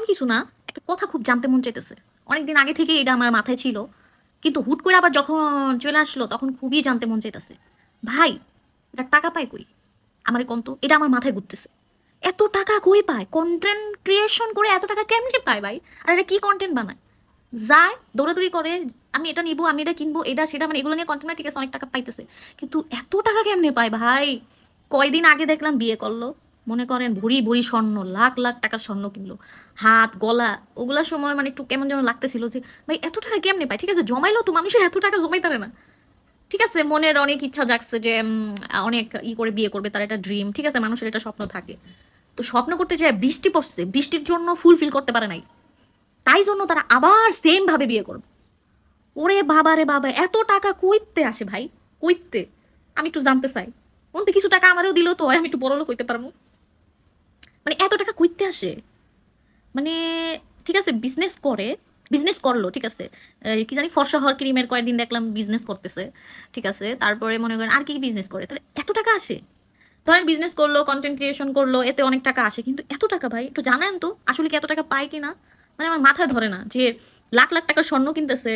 তেমন কিছু না, একটা কথা খুব জানতে মন চাইতেছে। অনেকদিন আগে থেকে এটা আমার মাথায় ছিল, কিন্তু হুট করে আবার যখন চলে আসলো তখন খুবই জানতে মন চাইতেছে। ভাই, এটা টাকা পায় কই? আমার কন্ত, এটা আমার মাথায় ঘুরতেছে। এত টাকা কই পায়? কন্টেন্ট ক্রিয়েশন করে এত টাকা কেমনে পায় ভাই? আর এটা কি কন্টেন্ট বানায়? যায়, দৌড়াদৌড়ি করে, আমি এটা নিবো, আমি এটা কিনবো, এটা, সেটা মানে এগুলো নিয়ে কন্টেন্ট ঠিক আছে, অনেক টাকা পাইতেছে। কিন্তু এত টাকা কেমনে পায় ভাই? কয়দিন আগে দেখলাম বিয়ে করল। মনে করেন ভরি ভরি স্বর্ণ, লাখ লাখ টাকার স্বর্ণ কিনলো। হাত, গলা ওগুলার সময় মানে একটু কেমন যেন লাগতেছিল যে, ভাই, এত টাকা কেমনে পায়? ঠিক আছে, জমাইলো তো মানুষের এত টাকা জমাই পারে না। ঠিক আছে, মনের অনেক ইচ্ছা জাগছে যে অনেক ই করে বিয়ে করবে, তার একটা ড্রিম ঠিক আছে, মানুষের একটা স্বপ্ন থাকে। তো স্বপ্ন করতে যায়, বৃষ্টি পড়ছে, বৃষ্টির জন্য ফুলফিল করতে পারে নাই। তাই জন্য তারা আবার সেম ভাবে বিয়ে করবে। ওরে বাবা রে বাবা, এত টাকা কইতে আসে ভাই, কইতে। আমি একটু জানতে চাই। মনতে কিছু টাকা আমারও দিলেও তো, আমি একটু বড় লোক হইতে পারব? মানে এত টাকা কইতে আসে? মানে ঠিক আছে বিজনেস করে বিজনেস করল, ঠিক আছে। কি জানি, ফর্সা হওয়ার ক্রিমের কয়েকদিন দেখলাম বিজনেস করতেছে, ঠিক আছে। তারপরে মনে করেন, আর কি বিজনেস করে? তাহলে এত টাকা আসে? ধরেন বিজনেস করল কন্টেন্ট ক্রিয়েশন করল, এতে অনেক টাকা আসে, কিন্তু এত টাকা ভাই, একটু জানেন তো, আসলে কি এত টাকা পায় কি না মানে আমার মাথায় ধরে না যে লাখ লাখ টাকা স্বর্ণ কিনতেছে,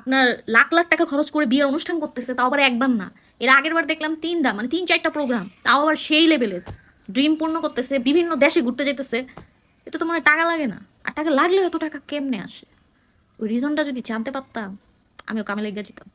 আপনার লাখ লাখ টাকা খরচ করে বিয়ের অনুষ্ঠান করতেছে, তাও আবার একবার না। এর আগের বার দেখলাম তিনটা মানে তিন চারটা প্রোগ্রাম তাও আবার সেই লেভেলের ড্রিম পূর্ণ করতেছে, বিভিন্ন দেশে ঘুরতে যেতেছে এতে তো মনে টাকা লাগে না। আর টাকা লাগলে এত টাকা কেমনে আসে? ওই রিজনটা যদি জানতে পারতাম, আমিও কামে লেগে যেতাম।